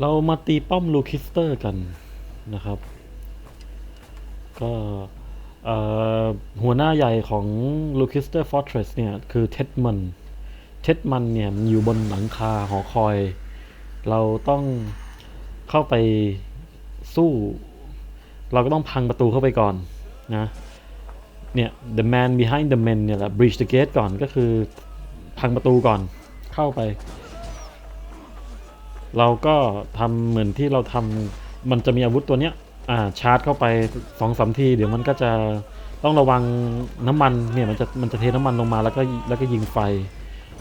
เรามาตีป้อมลูคิสเตอร์กันนะครับ ก็หัวหน้าใหญ่ของลูคิสเตอร์ฟอร์เทรสเนี่ยคือเท็ดมันเท็ดมันเนี่ยมันอยู่บนหลังคาหอคอย เราต้องเข้าไปสู้ เราก็ต้องพังประตูเข้าไปก่อนนะเนี่ย the man behind the men เนี่ยแหละ breach the gate ก่อนก็คือพังประตูก่อนเข้าไป เราก็ทำเหมือนที่เราทำมันจะมีอาวุธตัวเนี้ยอ่าชาร์จเข้าไปสองสามที เดี๋ยวมันก็จะต้องระวังน้ำมันเนี่ยมันจะมันจะเทน้ำมันลงมาแล้วก็แล้วก็ยิงไฟ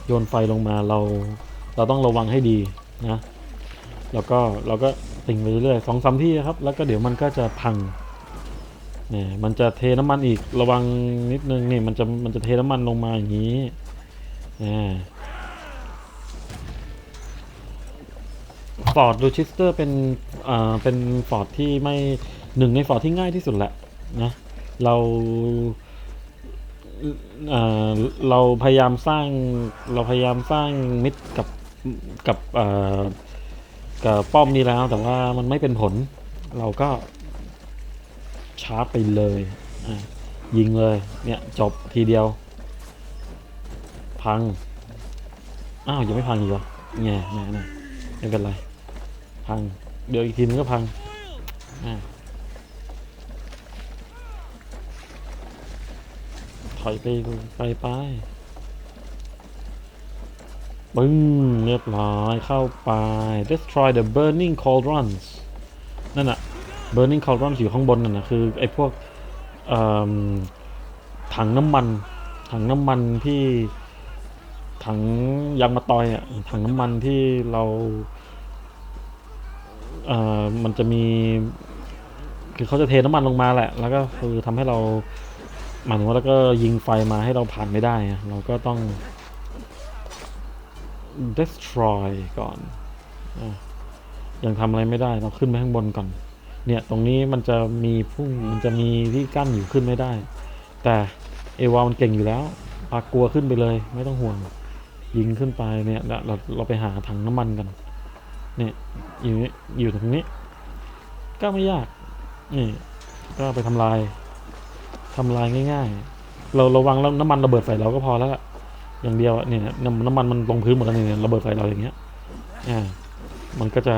โยนไฟลงมาเราเราต้องระวังให้ดีนะแล้วก็เราก็ติ่งไปเรื่อยๆสองสามที่ครับ แล้วก็เดี๋ยวมันก็จะพังเนี่ยมันจะเทน้ำมันอีกระวังนิดนึงนี่มันจะมันจะเทน้ำมันลงมาอย่างนี้อ่า ฟอร์ดลูชิสเตอร์เป็นอ่าเป็นฟอร์ดที่ไม่หนึ่งในฟอร์ดที่ง่ายที่สุดแหละนะเราเอ่อเราพยายามสร้างเราพยายามสร้างมิตรกับกับอ่อกับป้อมนี้แล้ว แต่ว่ามันไม่เป็นผล เราก็ชาร์จไปเลยอะยิงเลยเนี่ยจบทีเดียว พัง อ้าวยังไม่พังอีกเหรอแง่แง่แง่ไม่เป็นไร พัง เดี๋ยวอีกทีนึงก็พังอถอยไปไปไปปึ้งเรียบร้อยเข้าไป destroy the burning cauldrons นั่นน่ะ burning cauldrons อยู่ข้างบนนั่นนะคือไอ้พวกถังน้ำมัน ถังน้ำมันที่ถังยางมะตอยอะถังน้ำมันที่เรา เอ่อมันจะมีคือเขาจะเทน้ำมันลงมาแหละ แล้วก็คือทำให้เราหมายถึงว่าแล้วก็ยิงไฟมาให้เราผ่านไม่ได้ เราก็ต้อง destroy ก่อนอยังทำอะไรไม่ได้เราขึ้นไปข้างบนก่อน เนี่ยตรงนี้มันจะมีพุ่งมันจะมีที่กั้นอยู่ขึ้นไม่ได้ แต่เอวามันเก่งอยู่แล้วพากลัวขึ้นไปเลย ไม่ต้องห่วง ยิงขึ้นไปเนี่ยเราเราไปหาถังน้ำมันกัน นี่ยอยู่อยู่ตรงนี้ ก็ไม่ยาก นี่ ก็ไปทำลายทำลายง่าย ๆ เราระวังแล้วน้ำมันระเบิดใส่เราก็พอแล้วล่ะอย่างเดียวเนี่ยน้ำน้ำมันมันลงพื้นหมดแล้วเนี่ยระเบิดใส่เราอย่างเงี้ยอ่ามันก็จะ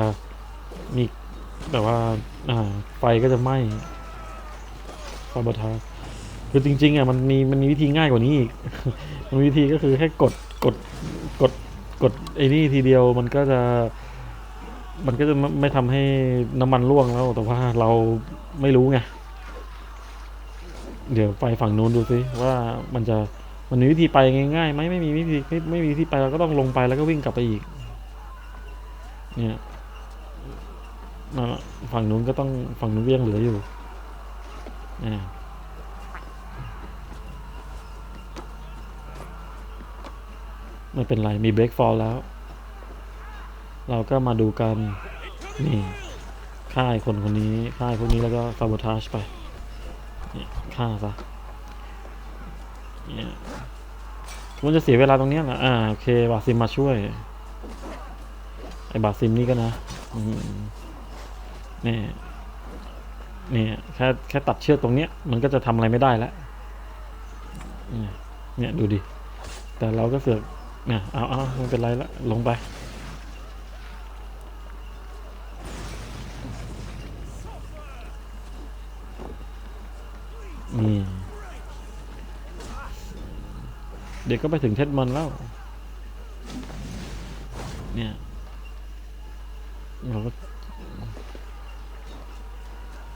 มีแต่ว่าอ่าไฟก็จะไหม้ไฟบทาคือจริงๆอะมันมีมันมีวิธีง่ายกว่านี้อีก มันมีวิธีก็คือแค่กดกดกดกดไอ้นี่ทีเดียวมันก็จะ มันก็จะไม่ไม่ทำให้น้ำมันร่วงแล้ว แต่ว่าเราไม่รู้ไง เดี๋ยวไปฝั่งนู้นดูซิว่ามันจะมันมีวิธีไปง่ายๆไหมไม่มีวิธีไม่ไม่มีวิธีไปเราก็ต้องลงไปแล้วก็วิ่งกลับไปอีก เนี่ยนั่นฝั่งนู้นก็ต้องฝั่งนู้นก็ยังเหลืออยู่อ่าไม่เป็นไรมีเบรกฟอลแล้ว เราก็มาดูกัน นี่ฆ่าไอ้คนคนนี้ฆ่าไอ้พวกนี้แล้วก็ซาบ o ทาชไปนี่ฆ่าซะเนี่ยมันจะเสียเวลาตรงนี้นะอ่าโอเค บาซิมมาช่วย ไอ้บาซิมนี่ก็นะนี่นี่แค่แค่ตัดเชือกตรงเนี้ย มันก็จะทำอะไรไม่ได้แล้วเนี่ยเนี่ยดูดิ แต่เราก็เสือกเนี่ยเอาเอาไม่เป็นไรละลงไป เดี๋ยวก็ไปถึงเท็ดมันแล้ว เนี่ยเราก็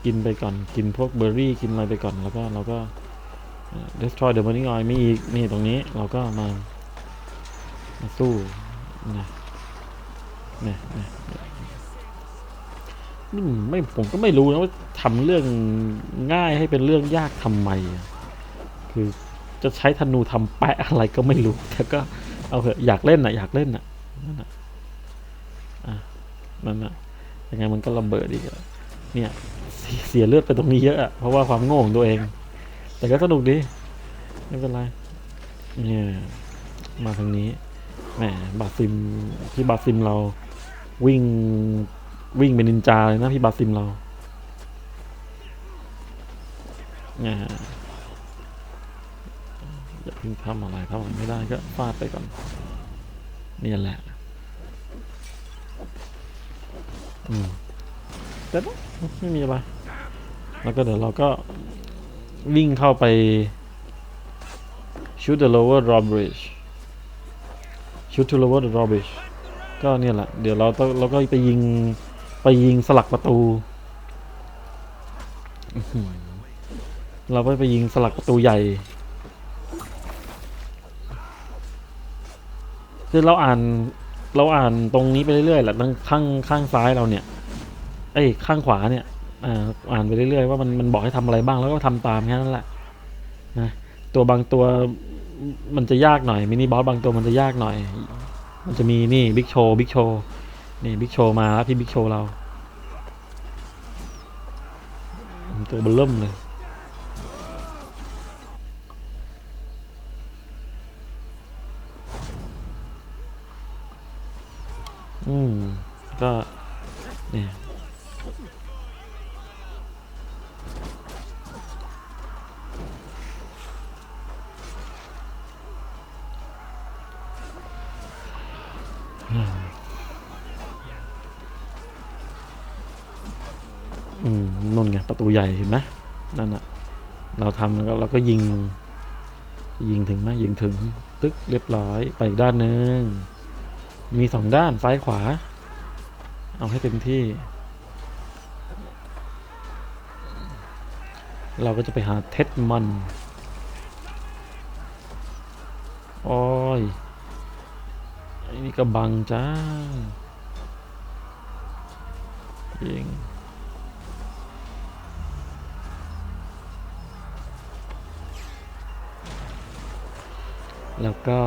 กินไปก่อน กินพวกเบอร์รี่ กินอะไรไปก่อน แล้วก็เราก็เอ่อ destroy the burning oil มีอีก นี่ตรงนี้ เราก็มา มาสู้นะเนี่ยเนี่ยนี่ ไม่ผมก็ไม่รู้นะว่าทำเรื่องง่ายให้เป็นเรื่องยากทำไม คือจะใช้ธนูทำแปะอะไรก็ไม่รู้ แต่ก็เอาเถอะอยากเล่นน่ะอยากเล่นน่ะนั่นน่ะอะนั่นนะยังไงมันก็ระเบิดอีกเนี่ยเสียเลือดไปตรงนี้เยอะอะเพราะว่าความโง่ของตัวเอง แต่ก็สนุกดีไม่เป็นไรเนี่ยมาทางนี้แหมบาซิมที่บาซิมเราวิ่ง วิ่งเป็นนินจาเลยนะพี่บาซิมเราอ่าอย่าเพิ่งทำอะไรทำอะไรไม่ได้ก็ฟาดไปก่อนนี่แหละอืมแต่ไม่มีอะไรแล้วก็เดี๋ยวเราก็วิ่งเข้าไป shoot the lower drawbridge shoot to lower the drawbridge ก็เนี่ยแหละ เดี๋ยวเราต้องเราก็ไปยิง ไปยิงสลักประตู เราก็ไปยิงสลักประตูใหญ่ คือเราอ่านเราอ่านตรงนี้ไปเรื่อยๆแหละตั้งข้างข้างซ้ายเราเนี่ยเอ้ยข้างขวาเนี่ยอ่าอ่านไปเรื่อยๆว่ามันมันบอกให้ทำอะไรบ้างแล้วก็ทำตามแค่นั้นแหละนะตัวบางตัวมันจะยากหน่อยมินิบอสบางตัวมันจะยากหน่อย มันจะมีนี่บิ๊กโชว์บิ๊กโชว์นี่บิ๊กโชว์มาแล้วพี่บิ๊กโชว์เรา ตัวเบลเริ่มเลยอืมก็เนี่ย ประตูใหญ่เห็นไหมนั่นอะเราทำแล้วเราก็ยิง ยิงถึงไหมยิงถึงตึกเรียบร้อยไปอีกด้านหนึ่งมีสองด้านซ้ายขวา เอาให้เต็มที่ เราก็จะไปหาเท็ดมันโอ้ยอนี่ก็บังจ้ายิง แล้วก็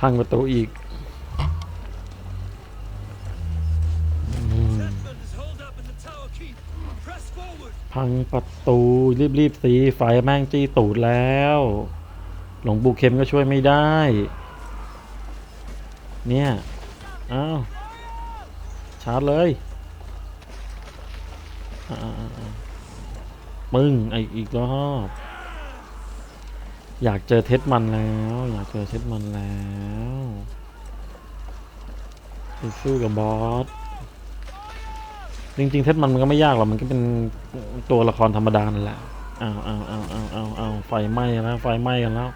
พังประตูอีก พังประตู รีบๆสีไฟแม่งจี้ตูดแล้ว หลวงปู่เข็มก็ช่วยไม่ได้ เนี่ย อ้าว ชาร์จเลยปึ้งไออีกรอบอยากเจอเท็ดมันแล้ว อยากเจอเท็ดมันแล้ว สู้กับบอส จริงๆเท็ดมันมันก็ไม่ยากหรอกมันก็เป็นตัวละครธรรมดานั่นแหละอ้าเอาเอาเอาเอาเอาไฟไหม้แล้วไฟไหม้กันแล้ว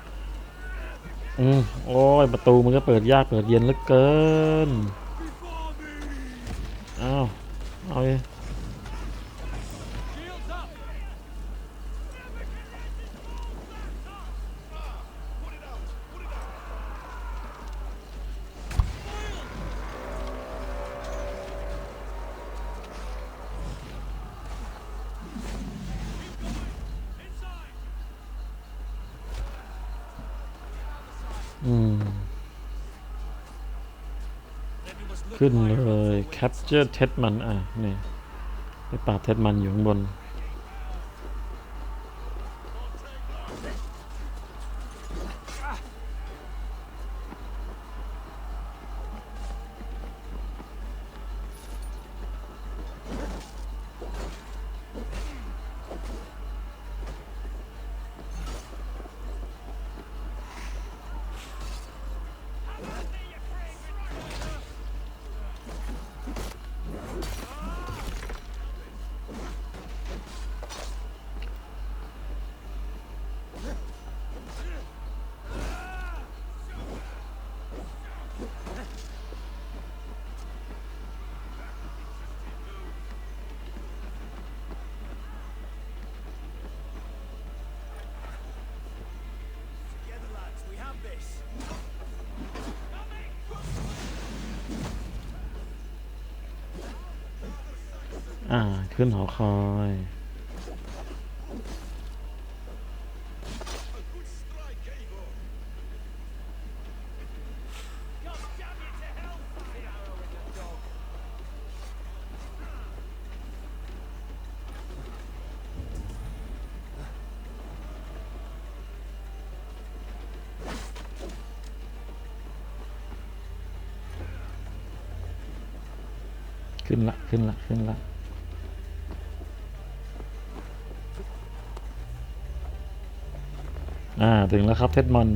อืมโอ้ยประตูมันก็เปิดยากเปิดเย็นเหลือเกินเอ้าวเอา ขึ้นเลย capture เท็ดมันอะนี่ไปปราบเท็ดมันอยู่ข้างบน่า ขึ้นหอคอย ขึ้นละ ขึ้นละ ขึ้นละ อ่า ถึงแล้วครับเท็ดมอน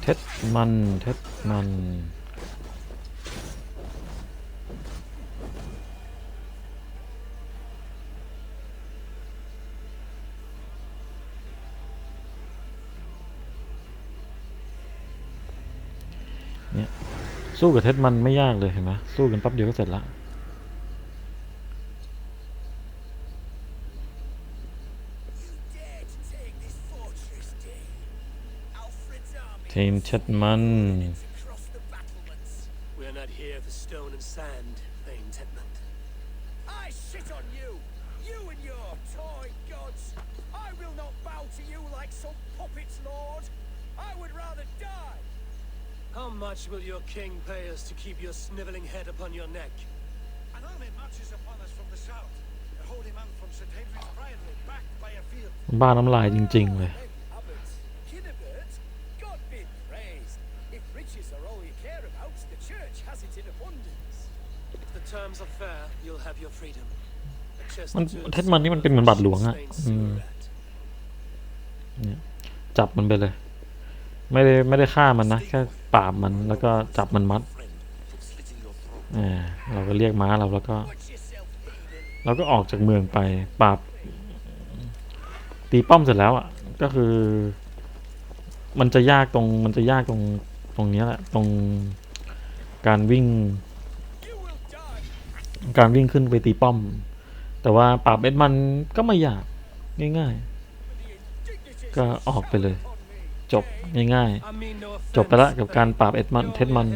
เท็ดมัน เท็ดมัน เนี่ย สู้กับเท็ดมันไม่ยากเลยเห็นไหมสู้กันแป๊บเดียวก็เสร็จละ the battlements. We're not here for stone and sand, Thane Tedmund. I shit on you! You and your toy gods! I will not bow to you like some puppet's lord! I would rather die! How much will your king pay us to keep your sniveling head upon your neck? An army marches upon us from the south. A holy man from St. Henry's Priory, backed by a field. บ้าน้ำลายจริง ๆ เลย Then Abbot, Kinnebert, God be praised! If riches are all you care about, the church has it in abundance. If the terms are fair, you'll have your freedom. A chest มัน or two of เท็ดมันนี่มันเป็นเหมือนบัตรหลวงอะ Stained อืม silver rat. จับมันไปเลย ไม่ได้ไม่ได้ฆ่ามันนะแค่ปราบมันแล้วก็จับมันมัดอ่าเราก็เรียกม้าเราแล้วก็ Watch yourself, heathen! เราก็ออกจากเมืองไปปราบตีป้อมเสร็จแล้วอะก็คือ มันจะยากตรงมันจะยากตรงตรงนี้แหละ ตรงการวิ่ง การวิ่งขึ้นไปตีป้อม แต่ว่าปราบเอ็ดมันก็ไม่ยากง่ายๆ ก็ออกไปเลย จบง่าย I mean no จบไปละกับการปราบเอ็ดมันเท็ดมัน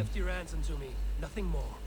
nothing more.